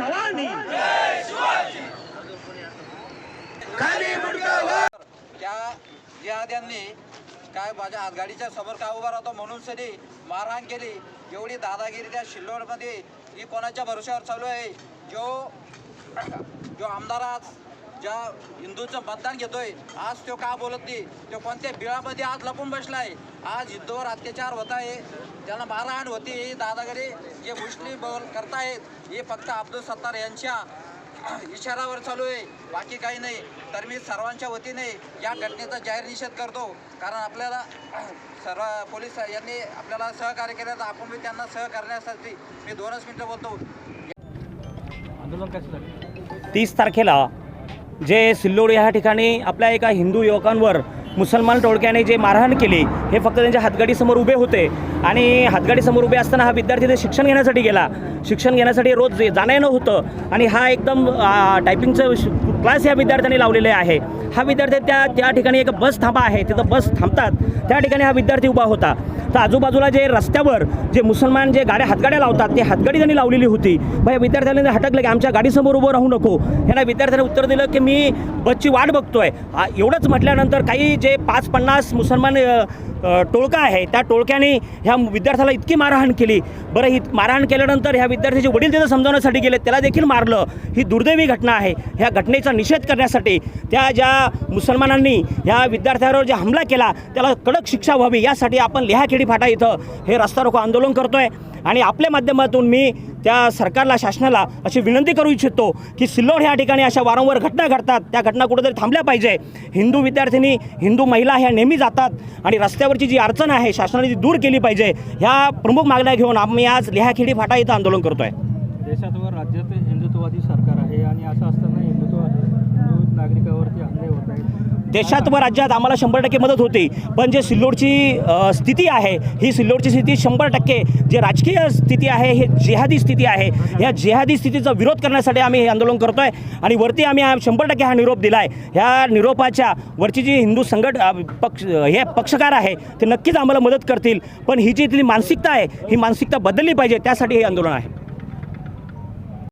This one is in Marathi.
विठ्ठलानी खाली त्या जिहाद्यांनी काय माझ्या गाडीच्या समोर काय उभा राहतो म्हणून सनी मारहाण केली. एवढी दादागिरी त्या शिल्लोडमध्ये ही कोणाच्या भरोश्यावर चालू आहे? जो जो आमदार आज ज्या हिंदूचं मतदान घेतोय आज तो का बोलत नाही? तो कोणत्या बिळामध्ये आज लपून बसलाय? आज हिंदूवर अत्याचार होत आहे. त्यांना मारहाण होती. ही दादागिरी जे मुस्लिम बोल करतायत हे फक्त अब्दुल सत्तार यांच्या इशारावर चालू आहे. बाकी काही नाही. तर मी सर्वांच्या वतीने या घटनेचा जाहीर निषेध करतो. कारण आपल्याला सर्व पोलीस यांनी आपल्याला सहकार्य केलं तर आपण मी त्यांना सहकार्यासाठी मी दोनच मिनटं बोलतो. तीस तारखेला जे सिल्लोड ह्या ठिकाणी आपल्या एका हिंदू युवकांवर मुसलमान टोळक्याने जे मारहाण केली हे फक्त त्यांच्या हातगाडीसमोर उभे होते. आणि हातगाडीसमोर उभे असताना हा विद्यार्थी ते शिक्षण घेण्यासाठी गेला. शिक्षण घेण्यासाठी रोज जाणं येणं होतं आणि हा एकदम टायपिंगचं क्लास या विद्यार्थ्यांनी लावलेले आहे. हा विद्यार्थी त्या त्या ठिकाणी एक बस थांबा आहे. तिथं बस थांबतात. त्या ठिकाणी हा विद्यार्थी उभा होता. तर आजूबाजूला जे रस्त्यावर जे मुसलमान जे गाड्या हातगाड्या लावतात ते हातगाडी त्यांनी लावलेली होती. मग या विद्यार्थ्यांनी हटकलं की आमच्या गाडीसमोर उभं राहू नको. ह्यांना विद्यार्थ्याने उत्तर दिलं की मी बसची वाट बघतोय. एवढंच म्हटल्यानंतर काही जे पाच पन्नास मुसलमान टोळका आहे त्या टोळक्याने ह्या विद्यार्थ्याला इतकी मारहाण केली. बरं ही मारहाण केल्यानंतर ह्या विद्यार्थ्याचे वडील तिथं समजावण्यासाठी गेले त्याला देखील मारलं. ही दुर्दैवी घटना आहे. ह्या घटनेचा निषेध करण्यासाठी त्या ज्या मुसलमानांनी ह्या विद्यार्थ्यावर जे हमला केला त्याला कडक शिक्षा व्हावी यासाठी आपण लिहाखेडी फाटा इथं हे रस्ता रोको आंदोलन करतोय. आणि आपल्या माध्यमातून मी त्या सरकारला शासनाला अशी विनंती करू इच्छितो की सिल्लोड ह्या ठिकाणी अशा वारंवार घटना घडतात. त्या घटना कुठेतरी थांबल्या पाहिजे. हिंदू विद्यार्थिनी हिंदू महिला ह्या नेहमी जातात आणि रस्त्यावरची जी अडचण आहे शासनाने ती दूर केली पाहिजे. ह्या प्रमुख मागण्या घेऊन आम्ही आज लिहाखेडी फाटा इथं आंदोलन करतोय. देशात व राज्यात हिंदुत्ववादी सरकार आहे आणि असं असताना हिंदुत्व हिंदू नागरिकावरती हल्ले होत आहेत. देशात व राज्यात आम्हाला शंभर टक्के मदत होती. पण जे सिल्लोडची स्थिती आहे ही सिल्लोडची स्थिती शंभर टक्के जे राजकीय स्थिती आहे हे जेहादी स्थिती आहे. ह्या जेहादी स्थितीचा विरोध करण्यासाठी आम्ही हे आंदोलन करतो आहे आणि वरती आम्ही शंभर टक्के हा निरोप दिला आहे ह्या निरोपाच्या वरची जी हिंदू संघट पक्ष हे पक्षकार आहे ते नक्कीच आम्हाला मदत करतील. पण ही जी इथली मानसिकता आहे ही मानसिकता बदलली पाहिजे त्यासाठी हे आंदोलन आहे.